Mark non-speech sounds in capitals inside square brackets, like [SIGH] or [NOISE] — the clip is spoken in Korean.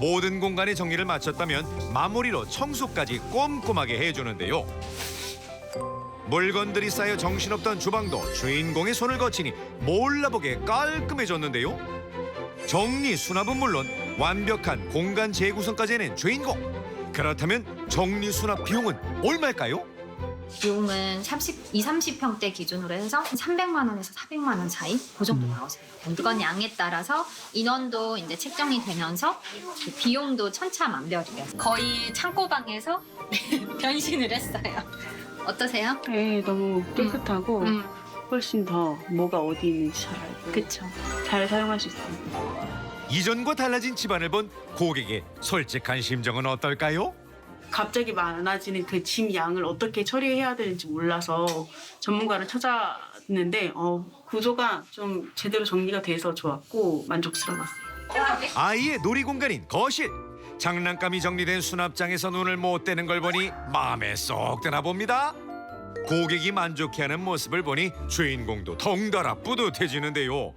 모든 공간의 정리를 마쳤다면 마무리로 청소까지 꼼꼼하게 해주는데요. 물건들이 쌓여 정신없던 주방도 주인공의 손을 거치니 몰라보게 깔끔해졌는데요. 정리 수납은 물론 완벽한 공간 재구성까지 해낸 주인공. 그렇다면 정리 수납 비용은 얼마일까요? 비용은 30, 2, 30평대 기준으로 해서 300만 원에서 400만 원 사이 그 정도 나오세요. 물건 양에 따라서 인원도 이제 책정이 되면서 그 비용도 천차만별이에요. 거의 창고방에서 [LAUGHS] 변신을 했어요. 어떠세요? 네, 너무 깨끗하고 음, 훨씬 더 뭐가 어디 있는지 잘 알고 그쵸. 잘 사용할 수 있습니다. 이전과 달라진 집안을 본 고객의 솔직한 심정은 어떨까요? 갑자기 많아지는 그 짐 양을 어떻게 처리해야 되는지 몰라서 전문가를 찾았는데 어, 구조가 좀 제대로 정리가 돼서 좋았고 만족스러웠어요. 아이의 놀이 공간인 거실. 장난감이 정리된 수납장에서 눈을 못 떼는 걸 보니 마음에 쏙 드나 봅니다. 고객이 만족해하는 모습을 보니 주인공도 덩달아 뿌듯해지는데요.